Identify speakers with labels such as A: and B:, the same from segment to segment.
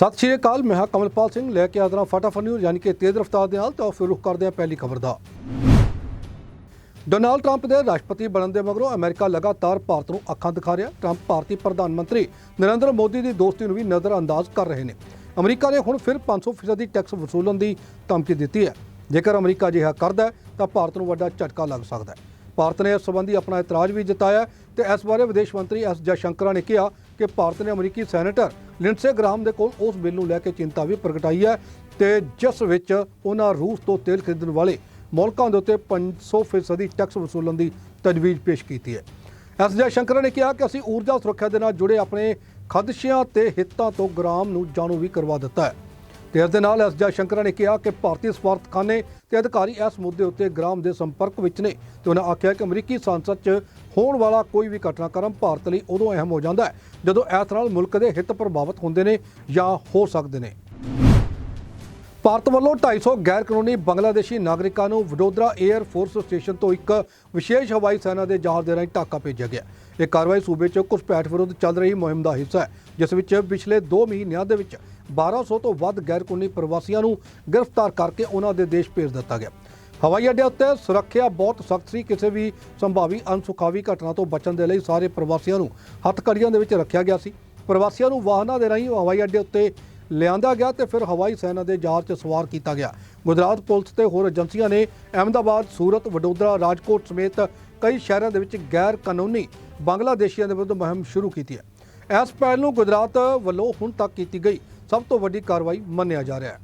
A: ਸਤਿ ਸ਼੍ਰੀ ਅਕਾਲ, ਮੈਂ ਹਾਂ ਕਮਲਪਾਲ ਸਿੰਘ। ਲੈ ਕੇ ਆਦਰਾ ਫਟਾਫਟ ਨਿਊਜ਼ ਯਾਨੀ ਕਿ ਤੇਜ਼ ਰਫ਼ਤਾਰ ਦੇ ਨਾਲ ਤਾਂ ਫਿਰ ਰੁਕ ਕਰਦੇ ਹਾਂ ਪਹਿਲੀ ਖਬਰ ਦਾ। ਡੋਨਾਲਡ ਟਰੰਪ ਦੇ ਰਾਸ਼ਟਰਪਤੀ ਬਣਨ ਦੇ ਮਗਰੋਂ ਅਮਰੀਕਾ ਲਗਾਤਾਰ ਭਾਰਤ ਨੂੰ ਅੱਖਾਂ ਦਿਖਾ ਰਿਹਾ। ਟਰੰਪ ਭਾਰਤੀ ਪ੍ਰਧਾਨ ਮੰਤਰੀ ਨਰਿੰਦਰ ਮੋਦੀ ਦੀ ਦੋਸਤੀ ਨੂੰ ਵੀ ਨਜ਼ਰਅੰਦਾਜ਼ ਕਰ ਰਹੇ ਨੇ। ਅਮਰੀਕਾ ਨੇ ਹੁਣ ਫਿਰ 500% ਦੀ ਟੈਕਸ ਵਸੂਲਣ ਦੀ ਧਮਕੀ ਦਿੱਤੀ ਹੈ। ਜੇਕਰ ਅਮਰੀਕਾ ਅਜਿਹਾ ਕਰਦਾ ਹੈ, ਤਾਂ ਭਾਰਤ ਨੂੰ ਵੱਡਾ ਝਟਕਾ ਲੱਗ ਸਕਦਾ ਹੈ। ਭਾਰਤ ਨੇ ਇਸ ਸੰਬੰਧੀ ਆਪਣਾ ਇਤਰਾਜ਼ ਵੀ ਜਤਾਇਆ ਤੇ ਇਸ ਬਾਰੇ ਵਿਦੇਸ਼ ਮੰਤਰੀ ਐਸ ਜੈਸ਼ੰਕਰਾਂ ਨੇ ਕਿਹਾ ਕਿ ਭਾਰਤ ਨੇ ਅਮਰੀਕੀ ਸੈਨੇਟਰ ਲਿੰਡਸੇ ਗ੍ਰਾਮ ਦੇ ਕੋਲ ਉਸ ਬਿੱਲ ਨੂੰ ਲੈ ਕੇ ਚਿੰਤਾ ਵੀ ਪ੍ਰਗਟਾਈ ਹੈ ਤੇ ਜਿਸ ਵਿੱਚ ਉਹਨਾਂ ਰੂਸ ਤੋਂ ਤੇਲ ਖਰੀਦਣ ਵਾਲੇ ਮੁਲਕਾਂ ਦੇ ਉੱਤੇ 500% ਦੀ ਟੈਕਸ ਵਸੂਲਣ ਦੀ ਤਜਵੀਜ਼ ਪੇਸ਼ ਕੀਤੀ ਹੈ। ਐਸ ਜੈਸ਼ੰਕਰ ਨੇ ਕਿਹਾ ਕਿ ਅਸੀਂ ਊਰਜਾ ਸੁਰੱਖਿਆ ਦੇ ਨਾਲ ਜੁੜੇ ਆਪਣੇ ਖਦਸ਼ਿਆਂ ਤੇ ਹਿੱਤਾਂ ਤੋਂ ਗ੍ਰਾਮ ਨੂੰ ਜਾਣੂ ਵੀ ਕਰਵਾ ਦਿੱਤਾ ਹੈ। ਤੇ ਇਸ ਦੇ ਨਾਲ ਐਸ ਜੈਸ਼ੰਕਰ ਨੇ ਕਿਹਾ ਕਿ ਭਾਰਤੀ ਸਫਾਰਤਖਾਨੇ ਤੇ ਅਧਿਕਾਰੀ ਇਸ ਮੁੱਦੇ ਉੱਤੇ ਗ੍ਰਾਮ ਦੇ ਸੰਪਰਕ ਵਿੱਚ ਨੇ ਤੇ ਉਹਨਾਂ ਆਖਿਆ ਕਿ ਅਮਰੀਕੀ ਸੰਸਦ 'ਚ ਹੋਣ ਵਾਲਾ ਕੋਈ ਵੀ ਘਟਨਾਕ੍ਰਮ ਭਾਰਤ ਲਈ ਉਦੋਂ ਅਹਿਮ ਹੋ ਜਾਂਦਾ ਹੈ ਜਦੋਂ ਇਸ ਨਾਲ ਮੁਲਕ ਦੇ ਹਿੱਤ ਪ੍ਰਭਾਵਿਤ ਹੁੰਦੇ ਨੇ ਜਾਂ ਹੋ ਸਕਦੇ ਨੇ। ਭਾਰਤ ਵੱਲੋਂ 250 ਗੈਰ ਕਾਨੂੰਨੀ ਬੰਗਲਾਦੇਸ਼ੀ ਨਾਗਰਿਕਾਂ ਨੂੰ ਵਡੋਦਰਾ 에ਅਰ ਫੋਰਸ ਸਟੇਸ਼ਨ ਤੋਂ ਇੱਕ ਵਿਸ਼ੇਸ਼ ਹਵਾਈ ਸੈਨਾ ਦੇ ਜਹਾਜ਼ ਦੇ ਰਾਹੀਂ ਢਾਕਾ ਭੇਜਿਆ ਗਿਆ। ਇਹ ਕਾਰਵਾਈ ਸੂਬੇ 'ਚ ਘੁਸਪੈਠ ਵਿਰੁੱਧ ਚੱਲ ਰਹੀ ਮੁਹਿੰਮ ਦਾ ਹਿੱਸਾ ਹੈ, ਜਿਸ ਵਿੱਚ ਪਿਛਲੇ 2 ਮਹੀਨਿਆਂ ਦੇ ਵਿੱਚ 1200 ਤੋਂ ਵੱਧ ਗੈਰ ਪ੍ਰਵਾਸੀਆਂ ਨੂੰ ਗ੍ਰਿਫਤਾਰ ਕਰਕੇ ਉਹਨਾਂ ਦੇ ਦੇਸ਼ ਭੇਜ ਦਿੱਤਾ ਗਿਆ। ਹਵਾਈ ਅੱਡੇ ਉੱਤੇ ਸੁਰੱਖਿਆ ਬਹੁਤ ਸਖਤ ਸੀ, ਕਿਸੇ ਵੀ ਸੰਭਾਵੀ ਅਨਸੁਖਾਵੀ ਘਟਨਾ ਤੋਂ ਬਚਣ ਦੇ ਲਈ ਸਾਰੇ ਪ੍ਰਵਾਸੀਆਂ ਨੂੰ ਹੱਥਕੜੀਆਂ ਦੇ ਵਿੱਚ ਰੱਖਿਆ ਗਿਆ ਸੀ। ਪ੍ਰਵਾਸੀਆਂ ਨੂੰ ਵਾਹਨਾਂ ਦੇ ਰਾਹੀਂ ਹਵਾਈ ਅੱਡੇ ਉੱਤੇ ਲਿਆਂਦਾ ਗਿਆ ਤੇ ਫਿਰ ਹਵਾਈ ਸੈਨਾ ਦੇ ਜਹਾਜ਼ 'ਚ ਸਵਾਰ ਕੀਤਾ ਗਿਆ। ਗੁਜਰਾਤ ਪੁਲਿਸ ਤੇ ਹੋਰ ਏਜੰਸੀਆਂ ਨੇ ਅਹਿਮਦਾਬਾਦ, ਸੂਰਤ, ਵਡੋਦਰਾ, ਰਾਜਕੋਟ ਸਮੇਤ ਕਈ ਸ਼ਹਿਰਾਂ ਦੇ ਵਿੱਚ ਗੈਰ ਕਾਨੂੰਨੀ ਬੰਗਲਾਦੇਸ਼ੀਆਂ ਦੇ ਵਿਰੁੱਧ ਮੁਹਿੰਮ ਸ਼ੁਰੂ ਕੀਤੀ ਹੈ। ਇਸ ਪਹਿਲ ਨੂੰ ਗੁਜਰਾਤ ਵੱਲੋਂ ਹੁਣ ਤੱਕ ਕੀਤੀ ਗਈ। ਸਭ ਤੋਂ ਵੱਡੀ ਕਾਰਵਾਈ ਮੰਨਿਆ ਜਾ ਰਿਹਾ ਹੈ।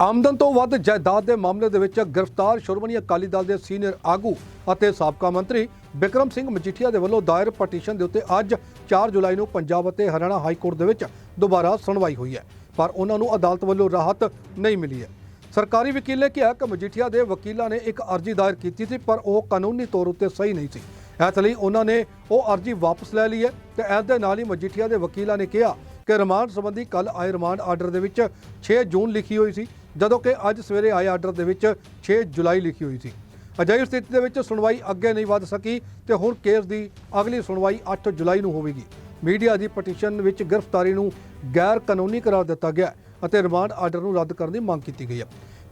A: ਆਮਦਨ ਤੋਂ ਵੱਧ ਜਾਇਦਾਦ ਦੇ ਮਾਮਲੇ ਦੇ ਵਿੱਚ ਗ੍ਰਿਫਤਾਰ ਸ਼੍ਰੋਮਣੀ ਅਕਾਲੀ ਦਲ ਦੇ ਸੀਨੀਅਰ ਆਗੂ ਅਤੇ ਸਾਬਕਾ ਮੰਤਰੀ ਬਿਕਰਮ ਸਿੰਘ ਮਜੀਠੀਆ ਦੇ ਵੱਲੋਂ ਦਾਇਰ ਪਟੀਸ਼ਨ ਦੇ ਉੱਤੇ ਅੱਜ 4 ਜੁਲਾਈ ਨੂੰ ਪੰਜਾਬ ਅਤੇ ਹਰਿਆਣਾ ਹਾਈ ਕੋਰਟ ਦੇ ਵਿੱਚ ਦੁਬਾਰਾ ਸੁਣਵਾਈ ਹੋਈ ਹੈ। ਪਰ ਉਹਨਾਂ ਨੂੰ ਅਦਾਲਤ ਵੱਲੋਂ ਰਾਹਤ ਨਹੀਂ ਮਿਲੀ ਹੈ। ਸਰਕਾਰੀ ਵਕੀਲ ਨੇ ਕਿਹਾ ਕਿ ਮਜੀਠੀਆ ਦੇ ਵਕੀਲਾਂ ਨੇ ਇੱਕ ਅਰਜ਼ੀ ਦਾਇਰ ਕੀਤੀ ਸੀ, ਪਰ ਉਹ ਕਾਨੂੰਨੀ ਤੌਰ ਉੱਤੇ ਸਹੀ ਨਹੀਂ ਸੀ। ਇਸ ਲਈ ਉਹਨਾਂ ਨੇ ਉਹ ਅਰਜ਼ੀ ਵਾਪਸ ਲੈ ਲਈ ਹੈ ਤੇ ਇਸ ਦੇ ਨਾਲ ਹੀ ਮਜੀਠੀਆ ਦੇ ਵਕੀਲਾਂ ਨੇ ਕਿਹਾ ਕਿ ਰਿਮਾਂਡ ਸੰਬੰਧੀ ਕੱਲ ਆਏ ਰਿਮਾਂਡ ਆਰਡਰ ਦੇ ਵਿੱਚ 6 ਜੂਨ ਲਿਖੀ ਹੋਈ ਸੀ, ਜਦੋਂ ਕਿ ਅੱਜ ਸਵੇਰੇ ਆਏ ਆਰਡਰ ਦੇ ਵਿੱਚ 6 ਜੁਲਾਈ ਲਿਖੀ ਹੋਈ ਸੀ। ਅਜਿਹੀ ਸਥਿਤੀ ਦੇ ਵਿੱਚ ਸੁਣਵਾਈ ਅੱਗੇ ਨਹੀਂ ਵਧ ਸਕੀ ਤੇ ਹੁਣ ਕੇਸ ਦੀ ਅਗਲੀ ਸੁਣਵਾਈ 8 ਜੁਲਾਈ ਨੂੰ ਹੋਵੇਗੀ। ਮੀਡੀਆ ਦੀ ਪਟੀਸ਼ਨ ਵਿੱਚ ਗ੍ਰਿਫਤਾਰੀ ਨੂੰ ਗੈਰ ਕਾਨੂੰਨੀ ਕਰਾਰ ਦਿੱਤਾ ਗਿਆ ਹੈ। ਅਤੇ ਰਿਮਾਂਡ ਆਰਡਰ ਨੂੰ ਰੱਦ ਕਰਨ ਦੀ ਮੰਗ ਕੀਤੀ ਗਈ ਹੈ।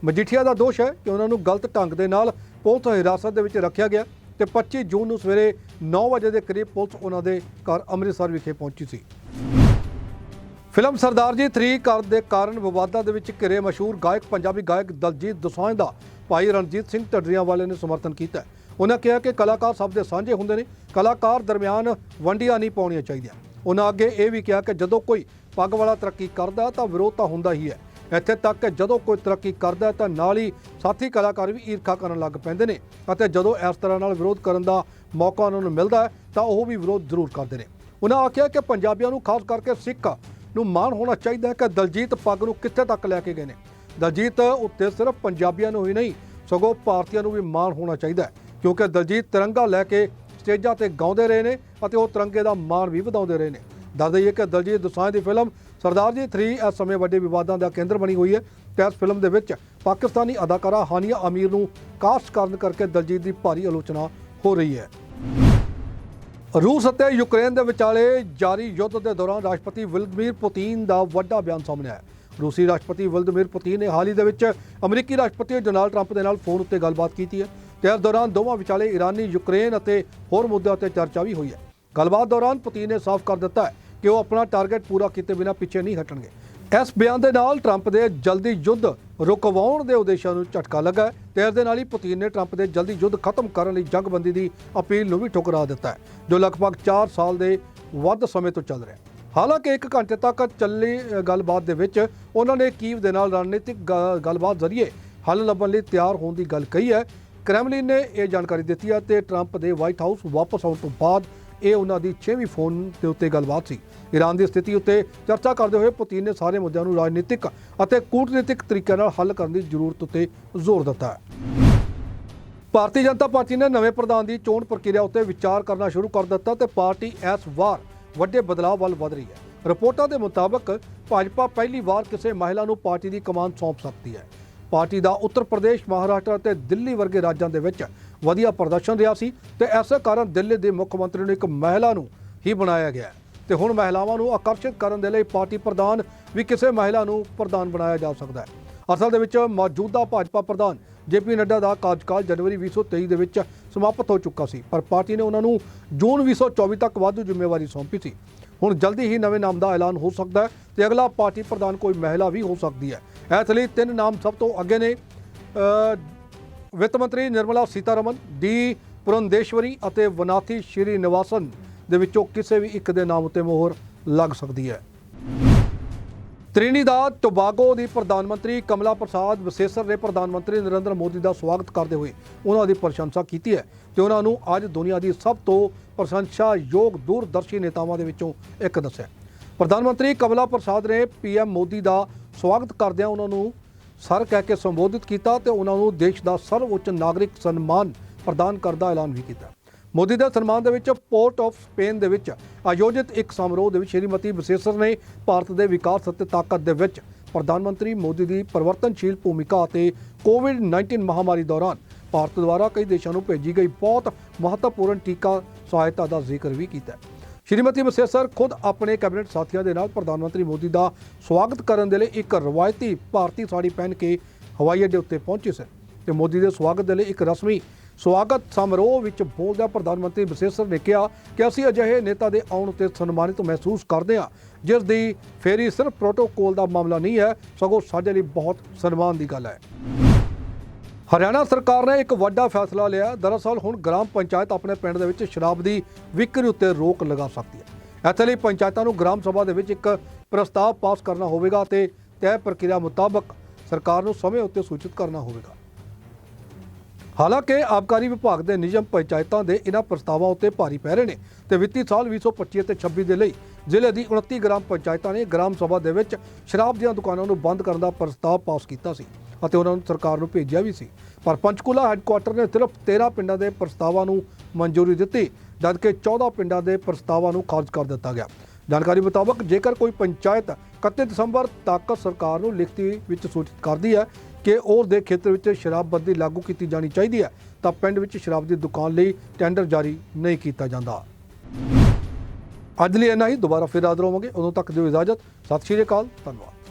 A: ਮਜੀਠੀਆ ਦਾ ਦੋਸ਼ ਹੈ ਕਿ ਉਹਨਾਂ ਨੂੰ ਗਲਤ ਢੰਗ ਦੇ ਨਾਲ ਪੁਲਿਸ ਹਿਰਾਸਤ ਦੇ ਵਿੱਚ ਰੱਖਿਆ ਗਿਆ ਤੇ 25 ਜੂਨ ਨੂੰ ਸਵੇਰੇ 9 ਵਜੇ ਦੇ ਕਰੀਬ ਪੁਲਿਸ ਉਹਨਾਂ ਦੇ ਘਰ ਅੰਮ੍ਰਿਤਸਰ ਵਿਖੇ ਪਹੁੰਚੀ ਸੀ। ਫਿਲਮ ਸਰਦਾਰ ਜੀ 3 ਕਰ ਦੇ ਕਾਰਨ ਵਿਵਾਦਾਂ ਦੇ ਵਿੱਚ ਘਿਰੇ ਮਸ਼ਹੂਰ ਗਾਇਕ, ਪੰਜਾਬੀ ਗਾਇਕ ਦਲਜੀਤ ਦੋਸਾਂਝ ਦਾ ਭਾਈ ਰਣਜੀਤ ਸਿੰਘ ਢੱਡਰੀਆਂ ਵਾਲੇ ਨੇ ਸਮਰਥਨ ਕੀਤਾ ਉਹਨਾਂ ਕਿਹਾ ਕਿ ਕਲਾਕਾਰ ਸਭ ਦੇ ਸਾਂਝੇ ਹੁੰਦੇ ਨੇ। ਕਲਾਕਾਰ ਦਰਮਿਆਨ ਵੰਡੀਆਂ ਨਹੀਂ ਪਾਉਣੀਆਂ ਚਾਹੀਦੀਆਂ। ਉਹਨਾਂ ਅੱਗੇ ਇਹ ਵੀ ਕਿਹਾ ਕਿ ਜਦੋਂ ਕੋਈ ਪੱਗ ਵਾਲਾ ਤਰੱਕੀ ਕਰਦਾ ਤਾਂ ਵਿਰੋਧ ਤਾਂ ਹੁੰਦਾ ਹੀ ਹੈ। ਇੱਥੇ ਤੱਕ ਕਿ ਜਦੋਂ ਕੋਈ ਤਰੱਕੀ ਕਰਦਾ ਤਾਂ ਨਾਲ ਹੀ ਸਾਥੀ ਕਲਾਕਾਰ ਵੀ ਈਰਖਾ ਕਰਨ ਲੱਗ ਪੈਂਦੇ ਨੇ ਅਤੇ ਜਦੋਂ ਇਸ ਤਰ੍ਹਾਂ ਨਾਲ ਵਿਰੋਧ ਕਰਨ ਦਾ ਮੌਕਾ ਉਹਨਾਂ ਨੂੰ ਮਿਲਦਾ ਤਾਂ ਉਹ ਵੀ ਵਿਰੋਧ ਜ਼ਰੂਰ ਕਰਦੇ ਨੇ। ਉਹਨਾਂ ਆਖਿਆ ਕਿ ਪੰਜਾਬੀਆਂ ਨੂੰ ਖਾਸ ਕਰਕੇ ਸਿੱਖ ਨੂੰ ਮਾਣ ਹੋਣਾ ਚਾਹੀਦਾ ਹੈ ਕਿ ਦਲਜੀਤ ਪੱਗ ਨੂੰ ਕਿੱਥੇ ਤੱਕ ਲੈ ਕੇ ਗਏ ਨੇ। ਦਲਜੀਤ ਉੱਤੇ ਸਿਰਫ ਪੰਜਾਬੀਆਂ ਨੂੰ ਹੀ ਨਹੀਂ, ਸਗੋਂ ਭਾਰਤੀਆਂ ਨੂੰ ਵੀ ਮਾਣ ਹੋਣਾ ਚਾਹੀਦਾ ਹੈ, ਕਿਉਂਕਿ ਦਲਜੀਤ ਤਿਰੰਗਾ ਲੈ ਕੇ ਸਟੇਜਾਂ ਤੇ ਗਾਉਂਦੇ ਰਹੇ ਨੇ ਅਤੇ ਉਹ ਤਿਰੰਗੇ ਦਾ ਮਾਣ ਵੀ ਵਧਾਉਂਦੇ ਰਹੇ ਨੇ। ਦੱਸ ਦਈਏ ਕਿ ਦਲਜੀਤ ਦੋਸਾਂਝ ਦੀ ਫਿਲਮ ਸਰਦਾਰ ਜੀ 3 ਇਸ ਸਮੇਂ ਵੱਡੇ ਵਿਵਾਦਾਂ ਦਾ ਕੇਂਦਰ ਬਣੀ ਹੋਈ ਹੈ ਤੇ ਇਸ ਫਿਲਮ ਦੇ ਵਿੱਚ ਪਾਕਿਸਤਾਨੀ ਅਦਾਕਾਰਾ ਹਾਨੀਆ ਅਮੀਰ ਨੂੰ ਕਾਸਟ ਕਰਨ ਕਰਕੇ ਦਲਜੀਤ ਦੀ ਭਾਰੀ ਆਲੋਚਨਾ ਹੋ ਰਹੀ ਹੈ। ਰੂਸ ਅਤੇ ਯੂਕਰੇਨ ਦੇ ਵਿਚਾਲੇ ਜਾਰੀ ਯੁੱਧ ਦੇ ਦੌਰਾਨ ਰਾਸ਼ਟਰਪਤੀ ਵਲਦੀਮੀਰ ਪੁਤਿਨ ਦਾ ਵੱਡਾ ਬਿਆਨ ਸਾਹਮਣੇ ਆਇਆ। ਰੂਸੀ ਰਾਸ਼ਟਰਪਤੀ ਵਲਦੀਮੀਰ ਪੁਤਿਨ ਨੇ ਹਾਲ ਹੀ ਦੇ ਵਿੱਚ ਅਮਰੀਕੀ ਰਾਸ਼ਟਰਪਤੀ ਡੋਨਾਲਡ ਟਰੰਪ ਦੇ ਨਾਲ ਫੋਨ ਉੱਤੇ ਗੱਲਬਾਤ ਕੀਤੀ ਹੈ ਤੇ ਇਸ ਦੌਰਾਨ ਦੋਵਾਂ ਵਿਚਾਲੇ ਈਰਾਨੀ ਯੂਕਰੇਨ ਅਤੇ ਹੋਰ ਮੁੱਦਿਆਂ ਉੱਤੇ ਚਰਚਾ ਵੀ ਹੋਈ ਹੈ। ਗੱਲਬਾਤ ਦੌਰਾਨ ਪੁਤਿਨ ਨੇ ਸਾਫ਼ ਕਰ ਦਿੱਤਾ ਹੈ ਕਿ ਉਹ ਆਪਣਾ ਟਾਰਗੇਟ ਪੂਰਾ ਕੀਤੇ ਬਿਨਾਂ ਪਿੱਛੇ ਨਹੀਂ ਹਟਣਗੇ। ਇਸ ਬਿਆਨ ਦੇ ਨਾਲ ਟਰੰਪ ਦੇ ਜਲਦੀ ਯੁੱਧ ਰੁਕਵਾਉਣ ਦੇ ਉਦੇਸ਼ਾਂ ਨੂੰ ਝਟਕਾ ਲੱਗਾ ਹੈ ਤੇ ਇਸ ਦੇ ਨਾਲ ਹੀ ਪੁਤਿਨ ਨੇ ਟਰੰਪ ਦੇ ਜਲਦੀ ਯੁੱਧ ਖਤਮ ਕਰਨ ਲਈ ਜੰਗਬੰਦੀ ਦੀ ਅਪੀਲ ਨੂੰ ਵੀ ਠੁਕਰਾ ਦਿੱਤਾ ਹੈ, ਜੋ ਲਗਭਗ 4 ਸਾਲ ਦੇ ਵੱਧ ਸਮੇਂ ਤੋਂ ਚੱਲ ਰਿਹਾ ਹੈ। ਹਾਲਾਂਕਿ 1 ਘੰਟੇ ਤੱਕ ਚੱਲੀ ਗੱਲਬਾਤ ਦੇ ਵਿੱਚ ਉਹਨਾਂ ਨੇ ਕੀਵ ਦੇ ਨਾਲ ਰਣਨੀਤਿਕ ਗੱਲਬਾਤ ਜ਼ਰੀਏ ਹੱਲ ਲੱਭਣ ਲਈ ਤਿਆਰ ਹੋਣ ਦੀ ਗੱਲ ਕਹੀ ਹੈ। ਕ੍ਰੈਮਲਿਨ ਨੇ ਇਹ ਜਾਣਕਾਰੀ ਦਿੱਤੀ ਹੈ ਤੇ ਟਰੰਪ ਦੇ ਵਾਈਟ ਹਾਊਸ ਵਾਪਸ ਆਉਣ ਤੋਂ ਬਾਅਦ ਇਹ ਉਹਨਾਂ ਦੀ 6ਵੀਂ ਫੋਨ ਦੇ ਉੱਤੇ ਗੱਲਬਾਤ ਸੀ। ਈਰਾਨ ਦੀ ਸਥਿਤੀ ਉੱਤੇ ਚਰਚਾ ਕਰਦੇ ਹੋਏ ਪੁਤਿਨ ਨੇ ਸਾਰੇ ਮੁੱਦਿਆਂ ਨੂੰ ਰਾਜਨੀਤਿਕ ਅਤੇ ਕੂਟਨੀਤਿਕ ਤਰੀਕੇ ਨਾਲ ਹੱਲ ਕਰਨ ਦੀ ਜ਼ਰੂਰਤ ਉੱਤੇ ਜ਼ੋਰ ਦਿੱਤਾ ਹੈ। ਭਾਰਤੀ ਜਨਤਾ ਪਾਰਟੀ ਨੇ ਨਵੇਂ ਪ੍ਰਧਾਨ ਦੀ ਚੋਣ ਪ੍ਰਕਿਰਿਆ ਉੱਤੇ ਵਿਚਾਰ ਕਰਨਾ ਸ਼ੁਰੂ ਕਰ ਦਿੱਤਾ ਤੇ ਪਾਰਟੀ ਇਸ ਵਾਰ ਵੱਡੇ ਬਦਲਾਅ ਵੱਲ ਵਧ ਰਹੀ ਹੈ। ਰਿਪੋਰਟਾਂ ਦੇ ਮੁਤਾਬਕ ਭਾਜਪਾ ਪਹਿਲੀ ਵਾਰ ਕਿਸੇ ਮਹਿਲਾ ਨੂੰ ਪਾਰਟੀ ਦੀ ਕਮਾਨ ਸੌਂਪ ਸਕਦੀ ਹੈ। ਪਾਰਟੀ ਦਾ ਉੱਤਰ ਪ੍ਰਦੇਸ਼, ਮਹਾਰਾਸ਼ਟਰ ਅਤੇ ਦਿੱਲੀ ਵਰਗੇ ਰਾਜਾਂ ਦੇ ਵਿੱਚ ਵਧੀਆ ਪ੍ਰਦਰਸ਼ਨ ਰਿਹਾ ਸੀ ਤੇ ਐਸੇ ਕਾਰਨ ਦਿੱਲੀ ਦੇ ਮੁੱਖ ਮੰਤਰੀ ਨੂੰ ਇੱਕ ਮਹਿਲਾ ਨੂੰ ਹੀ ਬਣਾਇਆ ਗਿਆ ਹੈ। ਤੇ ਹੁਣ ਮਹਿਲਾਵਾਂ ਨੂੰ ਆਕਰਸ਼ਿਤ ਕਰਨ ਦੇ ਲਈ ਪਾਰਟੀ ਪ੍ਰਧਾਨ ਵੀ ਕਿਸੇ ਮਹਿਲਾ ਨੂੰ ਪ੍ਰਧਾਨ ਬਣਾਇਆ ਜਾ ਸਕਦਾ ਹੈ। ਅਸਲ ਦੇ ਵਿੱਚ ਮੌਜੂਦਾ ਭਾਜਪਾ ਪ੍ਰਧਾਨ ਜੇਪੀ ਨੱਡਾ ਦਾ ਕਾਰਜਕਾਲ ਜਨਵਰੀ 2023 ਦੇ ਵਿੱਚ ਸਮਾਪਤ ਹੋ ਚੁੱਕਾ ਸੀ, ਪਰ ਪਾਰਟੀ ਨੇ ਉਹਨਾਂ ਨੂੰ ਜੂਨ 2024 ਤੱਕ ਵਾਧੂ ਜ਼ਿੰਮੇਵਾਰੀ ਸੌਂਪੀ ਸੀ। ਹੁਣ ਜਲਦੀ ਹੀ ਨਵੇਂ ਨਾਮ ਦਾ ਐਲਾਨ ਹੋ ਸਕਦਾ ਹੈ ਤੇ ਅਗਲਾ ਪਾਰਟੀ ਪ੍ਰਧਾਨ ਕੋਈ ਮਹਿਲਾ ਵੀ ਹੋ ਸਕਦੀ ਹੈ। ਇਸ ਲਈ ਤਿੰਨ ਨਾਮ ਸਭ ਤੋਂ ਅੱਗੇ ਨੇ ਵਿੱਤ ਮੰਤਰੀ ਨਿਰਮਲਾ ਸੀਤਾਰਮਨ, ਡੀ. ਪੁਰੰਦੇਸ਼ਵਰੀ ਅਤੇ ਵਨਾਥੀ ਸ਼੍ਰੀ ਨਿਵਾਸਨ ਦੇ ਵਿੱਚੋਂ ਕਿਸੇ ਵੀ ਇੱਕ ਦੇ ਨਾਮ ਉੱਤੇ ਮੋਹਰ ਲੱਗ ਸਕਦੀ ਹੈ। ਤ੍ਰਿਨੀਦਾਦ ਟੋਬਾਗੋ ਦੀ ਪ੍ਰਧਾਨ ਮੰਤਰੀ ਕਮਲਾ ਪ੍ਰਸਾਦ ਵਿਸੇਸਰ ਨੇ ਪ੍ਰਧਾਨ ਮੰਤਰੀ ਨਰਿੰਦਰ ਮੋਦੀ ਦਾ ਸਵਾਗਤ ਕਰਦੇ ਹੋਏ ਉਹਨਾਂ ਦੀ ਪ੍ਰਸ਼ੰਸਾ ਕੀਤੀ ਹੈ ਤੇ ਉਹਨਾਂ ਨੂੰ ਅੱਜ ਦੁਨੀਆ ਦੀ ਸਭ ਤੋਂ ਪ੍ਰਸ਼ੰਸਾਯੋਗ ਦੂਰਦਰਸ਼ੀ ਨੇਤਾਵਾਂ ਦੇ ਵਿੱਚੋਂ ਇੱਕ ਦੱਸਿਆ। ਪ੍ਰਧਾਨ ਮੰਤਰੀ ਕਮਲਾ ਪ੍ਰਸਾਦ ਨੇ ਪੀਐਮ ਮੋਦੀ ਦਾ ਸਵਾਗਤ ਕਰਦਿਆਂ ਉਹਨਾਂ ਨੂੰ ਸਰ ਕਹਿ ਕੇ ਸੰਬੋਧਿਤ ਕੀਤਾ ਤੇ ਉਹਨਾਂ ਨੂੰ ਦੇਸ਼ ਦਾ ਸਰਵਉੱਚ ਨਾਗਰਿਕ ਸਨਮਾਨ ਪ੍ਰਦਾਨ ਕਰਨ ਦਾ ਐਲਾਨ ਵੀ ਕੀਤਾ। ਮੋਦੀ ਦੇ ਸਨਮਾਨ ਦੇ ਵਿੱਚ ਪੋਰਟ ਆਫ ਸਪੇਨ ਦੇ ਵਿੱਚ ਆਯੋਜਿਤ ਇੱਕ ਸਮਾਰੋਹ ਦੇ ਵਿੱਚ ਸ਼੍ਰੀਮਤੀ ਬਸੇਸਰ ਨੇ ਭਾਰਤ ਦੇ ਵਿਕਾਸ ਅਤੇ ਤਾਕਤ ਦੇ ਵਿੱਚ ਪ੍ਰਧਾਨ ਮੰਤਰੀ ਮੋਦੀ ਦੀ ਪਰਿਵਰਤਨਸ਼ੀਲ ਭੂਮਿਕਾ ਅਤੇ ਕੋਵਿਡ-19 ਮਹਾਮਾਰੀ ਦੌਰਾਨ ਭਾਰਤ ਦੁਆਰਾ ਕਈ ਦੇਸ਼ਾਂ ਨੂੰ ਭੇਜੀ ਗਈ ਬਹੁਤ ਮਹੱਤਵਪੂਰਨ ਟੀਕਾ ਸਹਾਇਤਾ ਦਾ ਜ਼ਿਕਰ ਵੀ ਕੀਤਾ। ਸ਼੍ਰੀਮਤੀ ਮਸੇਸਰ ਖੁਦ ਆਪਣੇ ਕੈਬਨਿਟ ਸਾਥੀਆਂ ਦੇ ਨਾਲ ਪ੍ਰਧਾਨ ਮੰਤਰੀ ਮੋਦੀ ਦਾ ਸਵਾਗਤ ਕਰਨ ਦੇ ਲਈ ਇੱਕ ਰਵਾਇਤੀ ਭਾਰਤੀ ਸਾੜੀ ਪਹਿਨ ਕੇ ਹਵਾਈ ਅੱਡੇ ਉੱਤੇ ਪਹੁੰਚੇ ਸਨ ਤੇ ਮੋਦੀ ਦੇ ਸਵਾਗਤ ਦੇ ਲਈ ਇੱਕ ਰਸਮੀ ਸਵਾਗਤ ਸਮਾਰੋਹ ਵਿੱਚ ਬੋਲਦਿਆਂ ਪ੍ਰਧਾਨ ਮੰਤਰੀ ਬਸੇਸਰ ਨੇ ਕਿਹਾ ਕਿ ਅਸੀਂ ਅਜਿਹੇ ਨੇਤਾ ਦੇ ਆਉਣ ਉੱਤੇ ਸਨਮਾਨਿਤ ਮਹਿਸੂਸ ਕਰਦੇ ਹਾਂ, ਜਿਸ ਦੀ ਫੇਰੀ ਸਿਰਫ ਪ੍ਰੋਟੋਕੋਲ ਦਾ ਮਾਮਲਾ ਨਹੀਂ ਹੈ, ਸਗੋਂ ਸਾਡੇ ਲਈ ਬਹੁਤ ਸਨਮਾਨ ਦੀ ਗੱਲ ਹੈ। ਹਰਿਆਣਾ ਸਰਕਾਰ ਨੇ ਇੱਕ ਵੱਡਾ ਫੈਸਲਾ ਲਿਆ। ਦਰਅਸਲ ਹੁਣ ਗ੍ਰਾਮ ਪੰਚਾਇਤ ਆਪਣੇ ਪਿੰਡ ਦੇ ਵਿੱਚ ਸ਼ਰਾਬ ਦੀ ਵਿਕਰੀ ਉੱਤੇ ਰੋਕ ਲਗਾ ਸਕਦੀ ਹੈ। ਇੱਥੇ ਲਈ ਪੰਚਾਇਤਾਂ ਨੂੰ ਗ੍ਰਾਮ ਸਭਾ ਦੇ ਵਿੱਚ ਇੱਕ ਪ੍ਰਸਤਾਵ ਪਾਸ ਕਰਨਾ ਹੋਵੇਗਾ ਤੇ ਤੈਅ ਪ੍ਰਕਿਰਿਆ ਮੁਤਾਬਕ ਸਰਕਾਰ ਨੂੰ ਸਮੇਂ ਉੱਤੇ ਸੂਚਿਤ ਕਰਨਾ ਹੋਵੇਗਾ। ਹਾਲਾਂਕਿ ਆਬਕਾਰੀ ਵਿਭਾਗ ਦੇ ਨਿਯਮ ਪੰਚਾਇਤਾਂ ਦੇ ਇਹਨਾਂ ਪ੍ਰਸਤਾਵਾਂ ਉੱਤੇ ਭਾਰੀ ਪੈ ਰਹੇ ਨੇ ਤੇ ਵਿੱਤੀ ਸਾਲ 2025 ਅਤੇ 26 ਦੇ ਲਈ ਜ਼ਿਲ੍ਹੇ ਦੀ 29 ਗ੍ਰਾਮ ਪੰਚਾਇਤਾਂ ਨੇ ਗ੍ਰਾਮ ਸਭਾ ਦੇ ਵਿੱਚ ਸ਼ਰਾਬ ਦੀਆਂ ਦੁਕਾਨਾਂ ਨੂੰ ਬੰਦ ਕਰਨ ਦਾ ਪ੍ਰਸਤਾਵ ਪਾਸ ਕੀਤਾ ਸੀ। ਅਤੇ ਉਹਨਾਂ ਨੂੰ ਸਰਕਾਰ ਨੂੰ ਭੇਜਿਆ ਵੀ ਸੀ। ਪਰ ਪੰਚਕੂਲਾ ਹੈੱਡਕੁਆਟਰ ਨੇ ਸਿਰਫ 13 ਪਿੰਡਾਂ ਦੇ ਪ੍ਰਸਤਾਵਾਂ ਨੂੰ ਮਨਜ਼ੂਰੀ ਦਿੱਤੀ, ਜਦਕਿ 14 ਪਿੰਡਾਂ ਦੇ ਪ੍ਰਸਤਾਵਾਂ ਨੂੰ ਖਾਰਜ ਕਰ ਦਿੱਤਾ ਗਿਆ। ਜਾਣਕਾਰੀ ਮੁਤਾਬਕ, ਜੇਕਰ ਕੋਈ ਪੰਚਾਇਤ 31 ਦਸੰਬਰ ਤੱਕ ਸਰਕਾਰ ਨੂੰ ਲਿਖਤੀ ਵਿੱਚ ਸੂਚਿਤ ਕਰਦੀ ਹੈ ਕਿ ਉਸ ਦੇ ਖੇਤਰ ਵਿੱਚ ਸ਼ਰਾਬਬੰਦੀ ਲਾਗੂ ਕੀਤੀ ਜਾਣੀ ਚਾਹੀਦੀ ਹੈ, ਤਾਂ ਪਿੰਡ ਵਿੱਚ ਸ਼ਰਾਬ ਦੀ ਦੁਕਾਨ ਲਈ ਟੈਂਡਰ ਜਾਰੀ ਨਹੀਂ ਕੀਤਾ ਜਾਂਦਾ। ਅੱਜ ਲਈ ਇੰਨਾ ਹੀ। ਦੁਬਾਰਾ ਫਿਰ ਹਾਜ਼ਰ ਹੋਵਾਂਗੇ। ਉਦੋਂ ਤੱਕ ਦਿਓ ਇਜਾਜ਼ਤ। ਸਤਿ ਸ਼੍ਰੀ ਅਕਾਲ। ਧੰਨਵਾਦ।